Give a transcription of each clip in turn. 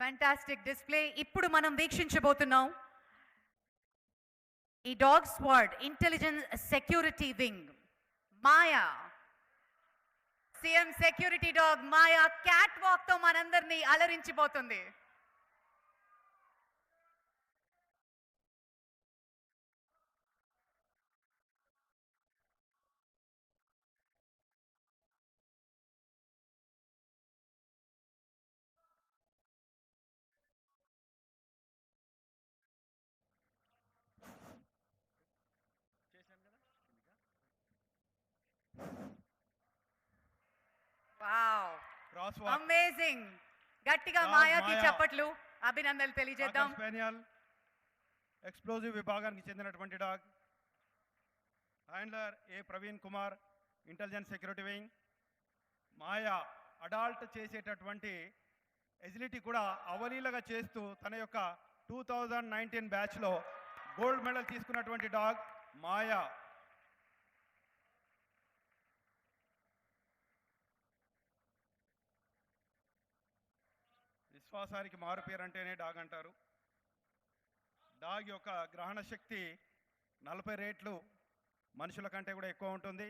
Fantastic display ఇప్పుడు మనం వీక్షించబోతున్నాం ఈ dog squad intelligence security wing Maya. CM security dog Maya. Cat వాక్తో మనందరినీ అలరించిపోతుంది అమేజింగ్ గట్టిగా మాయాకి మాయా. చప్పట్లు అభినందనలు తెలియజేద్దాం. స్పానియల్ ఎక్స్ప్లోజివ్ విభాగానికి చెందినటువంటి dog. Handler A Praveen Kumar intelligence security wing Maya adult చేసేటటువంటి ఎజిలిటీ కూడా అవలీలగా చేస్తూ తన యొక్క టూ థౌజండ్ నైన్టీన్ బ్యాచ్లో గోల్డ్ మెడల్ తీసుకున్నటువంటి డాగ్ మాయా. విశ్వాసానికి మారు పేరు అంటేనే డాగ్ అంటారు. డాగ్ యొక్క గ్రహణ శక్తి నలభై రేట్లు మనుషుల కంటే కూడా ఎక్కువ ఉంటుంది.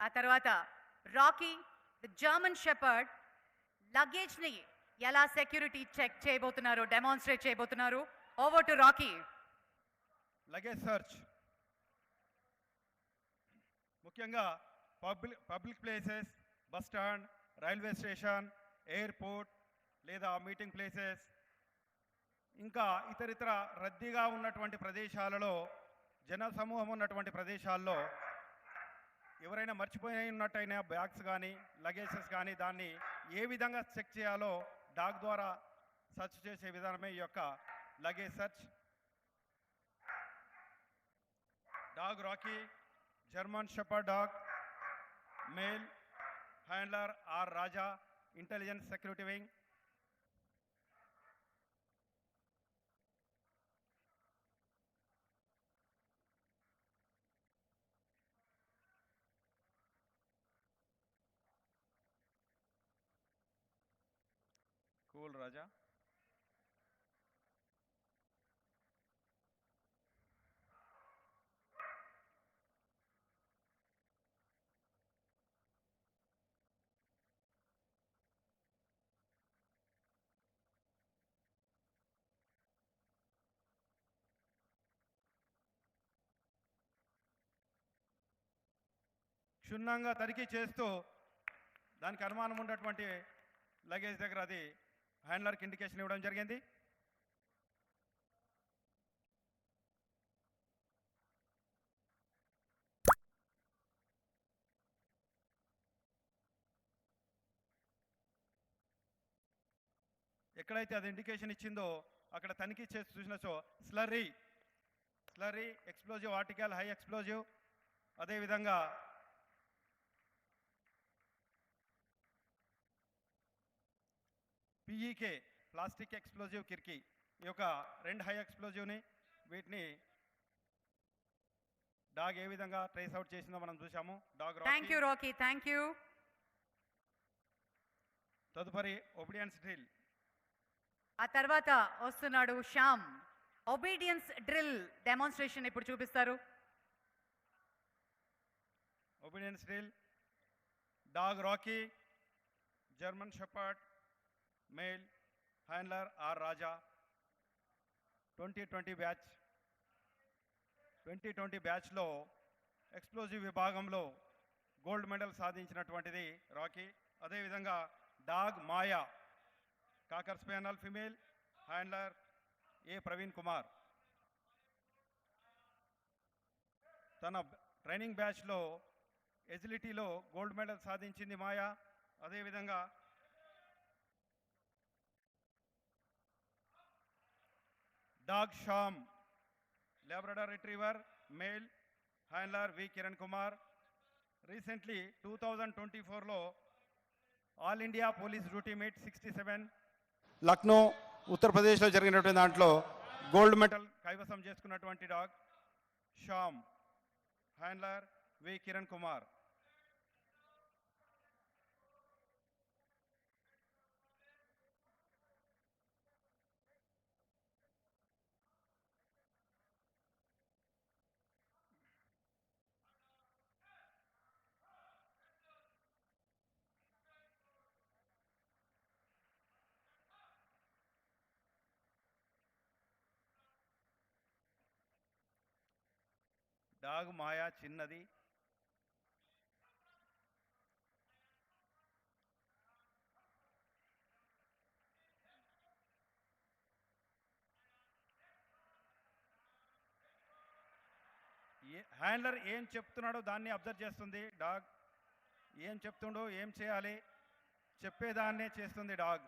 ఆ తర్వాత రాకీ ద జర్మన్ షెపర్డ్ లగేజ్ని ఎలా సెక్యూరిటీ చెక్ చేయబోతున్నారు డెమాన్స్ట్రేట్ చేయబోతున్నారు? Over to Rocky. Luggage search. ముఖ్యంగా public public places bus stand railway station airport లేదా మీటింగ్ ప్లేసెస్ ఇంకా ఇతరితర రద్దీగా ఉన్నటువంటి ప్రదేశాలలో జన సమూహం ఉన్నటువంటి ప్రదేశాల్లో ఎవరైనా మర్చిపోయి ఉన్నట్టయినా బ్యాగ్స్ కానీ లగేజెస్ కానీ దాన్ని ఏ విధంగా చెక్ చేయాలో డాగ్ ద్వారా సెర్చ్ చేసే విధానమే ఈ యొక్క luggage search. Dog Rocky German shepherd dog male handler R Raja intelligence security wing cool Raja. క్షుణ్ణంగా తనిఖీ చేస్తూ దానికి అనుమానం ఉన్నటువంటి లగేజ్ దగ్గర అది హ్యాండ్లర్కి ఇండికేషన్ ఇవ్వడం జరిగింది. ఎక్కడైతే అది ఇండికేషన్ ఇచ్చిందో అక్కడ తనిఖీ చేసి చూసినచో slurry slurry explosive article high explosive అదేవిధంగా పిఈకే ప్లాస్టిక్ ఎక్స్ప్లోజివ్ కిర్కి ఈ యొక్క రెండు హై ఎక్స్ప్లోజివ్ని వీటిని డాగ్ ఏ విధంగా ట్రేస్ అవుట్ చేసిందో మనం చూసాము dog thank you Rocky thank you తదుపరి ఒబిడియన్స్ డ్రిల్ ఆ తర్వాత వస్తున్నాడు శ్యామ్. ఒబీడియన్స్ డ్రిల్ డెమాన్స్ట్రేషన్ ఇప్పుడు చూపిస్తారు? Obedience drill dog Rocky German shepherd male handler R Raja. Twenty twenty batch. Twenty twenty బ్యాచ్లో ఎక్స్ప్లోజివ్ విభాగంలో గోల్డ్ మెడల్ సాధించినటువంటిది రాకీ. అదేవిధంగా dog Maya cocker spaniel female handler A Praveen Kumar. తన training బ్యాచ్లో ఎజిలిటీలో gold medal సాధించింది మాయా. అదేవిధంగా dog Sham Labrador retriever male handler V Kiran Kumar recently two thousand twenty ఫోర్లో all India police duty meet sixty seven Lucknow ఉత్తరప్రదేశ్లో జరిగినటువంటి దాంట్లో gold medal కైవసం చేసుకున్నటువంటి dog Sham handler V Kiran Kumar dog Maya చిన్నది. Handler ఏం చెప్తున్నాడో దాన్ని అబ్జర్వ్ చేస్తుంది డాగ్. ఏం చెప్తుండో ఏం చేయాలి? చెప్పేదాన్నే చేస్తుంది డాగ్.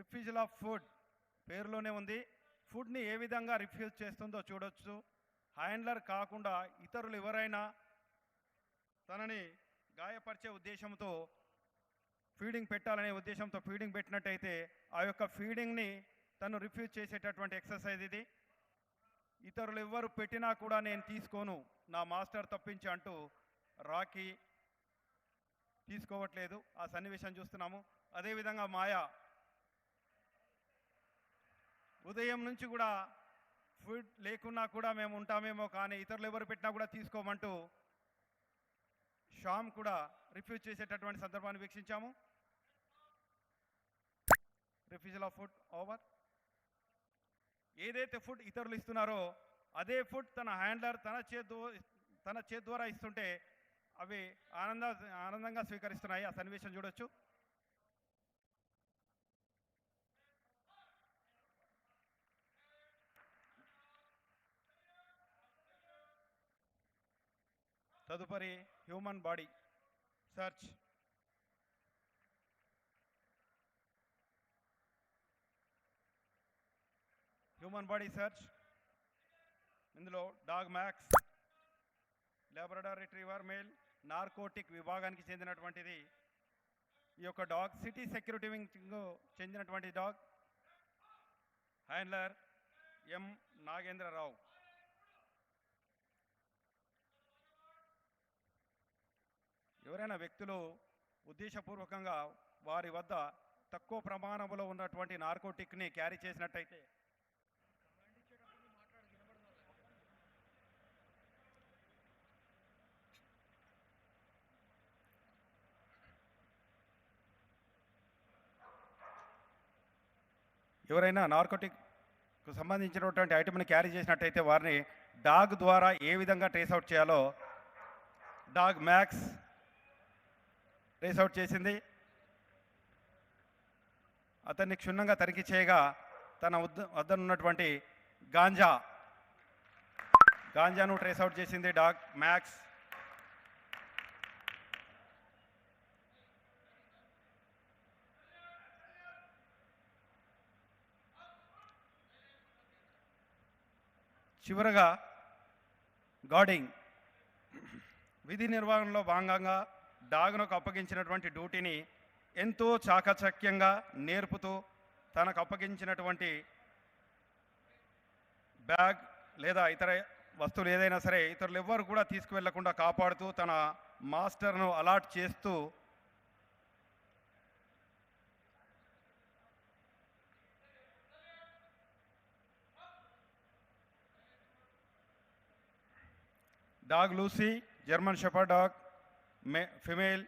రిఫ్యూజల్ ఆఫ్ ఫుడ్ పేరులోనే ఉంది. ఫుడ్ని ఏ విధంగా రిఫ్యూజ్ చేస్తుందో చూడొచ్చు. హ్యాండ్లర్ కాకుండా ఇతరులు ఎవరైనా తనని గాయపరిచే ఉద్దేశంతో ఫీడింగ్ పెట్టాలనే ఉద్దేశంతో ఫీడింగ్ పెట్టినట్టయితే ఆ యొక్క ఫీడింగ్ని తను రిఫ్యూజ్ చేసేటటువంటి ఎక్సర్సైజ్ ఇది. ఇతరులు ఎవ్వరు పెట్టినా కూడా నేను తీసుకోను నా మాస్టర్ తప్పించి అంటూ రాకీ తీసుకోవట్లేదు. ఆ సన్నివేశం చూస్తున్నాము. అదేవిధంగా మాయా ఉదయం నుంచి కూడా ఫుడ్ లేకున్నా కూడా మేము ఉంటామేమో కానీ ఇతరులు ఎవరు పెట్టినా కూడా తీసుకోమంటూ షామ్ కూడా రిఫ్యూజ్ చేసేటటువంటి సందర్భాన్ని వీక్షించాము. Refusal of food over. ఏదైతే ఫుడ్ ఇతరులు ఇస్తున్నారో అదే ఫుడ్ తన హ్యాండ్లర్ తన చేతి తన చేతి ద్వారా ఇస్తుంటే అవి ఆనంద ఆనందంగా స్వీకరిస్తున్నాయి. ఆ సన్నివేశం చూడొచ్చు. తదుపరి human body. Search. Human body search. ఇందులో dog Max Labrador retriever male narcotic విభాగానికి చెందినటువంటిది. ఈ యొక్క డాగ్ సిటీ సెక్యూరిటీ వింగ్ చెందినటువంటి డాగ్. Handler M. నాగేంద్రరావు. ఎవరైనా వ్యక్తులు ఉద్దేశపూర్వకంగా వారి వద్ద తక్కువ ప్రమాణంలో ఉన్నటువంటి నార్కోటిక్ని క్యారీ చేసినట్టయితే. ఎవరైనా నార్కోటిక్కు సంబంధించినటువంటి ఐటమ్ని క్యారీ చేసినట్టయితే వారిని డాగ్ ద్వారా ఏ విధంగా ట్రేస్ అవుట్ చేయాలో డాగ్ మ్యాక్స్ ట్రేస్ అవుట్ చేసింది. అతన్ని క్షుణ్ణంగా తనిఖీ చేయగా తన వద్ద వద్దనున్నటువంటి గాంజా గాంజాను ట్రేస్అవుట్ చేసింది డాగ్ మ్యాక్స్. చివరగా గార్డింగ్. విధి నిర్వహణలో భాగంగా డాగ్నకు అప్పగించినటువంటి డ్యూటీని ఎంతో చాకచక్యంగా నేర్పుతూ తనకు అప్పగించినటువంటి బ్యాగ్ లేదా ఇతర వస్తువులు ఏదైనా సరే ఇతరులు ఎవ్వరు కూడా తీసుకువెళ్ళకుండా కాపాడుతూ తన మాస్టర్ను అలాట్ చేస్తూ dog Lucy German shepherd dog మే ఫిమేల్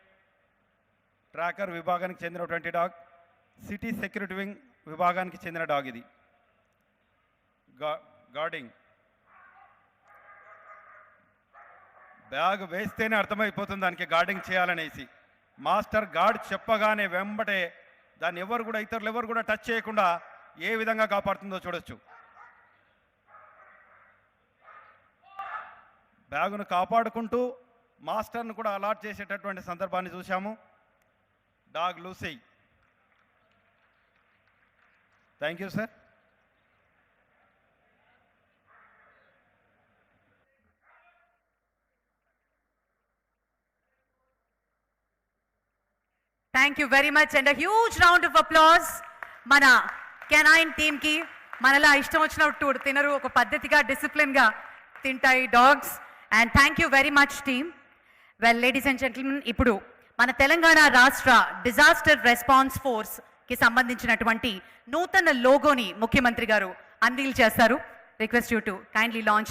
ట్రాకర్ విభాగానికి చెందినటువంటి డాగ్ సిటీ సెక్యూరిటీ వింగ్ విభాగానికి చెందిన డాగ్ ఇది. గార్డింగ్. బ్యాగ్ వేస్తేనే అర్థమైపోతుంది దానికి గార్డింగ్ చేయాలనేసి. మాస్టర్ గార్డ్ చెప్పగానే వెంబటే దాన్ని ఎవరు కూడా ఇతరులు ఎవరు కూడా టచ్ చేయకుండా ఏ విధంగా కాపాడుతుందో చూడొచ్చు. బ్యాగును కాపాడుకుంటూ మాస్టర్ను కూడా అలాట్ చేసేటటువంటి సందర్భాన్ని చూశాము. Dog Lucy. Thank you sir thank you very much and huge round of applause మన కెనైన్ టీమ్కి మనలా ఇష్టం వచ్చినట్టు తినరు. ఒక పద్ధతిగా డిసిప్లిన్గా తింటాయి dogs. And thank you very much team well ladies and gentlemen ఇప్పుడు మన తెలంగాణ రాష్ట్ర డిజాస్టర్ రెస్పాన్స్ ఫోర్స్కి సంబంధించినటువంటి నూతన లోగోని ముఖ్యమంత్రి గారు అన్వీల్ చేస్తారు. Request you to kindly launch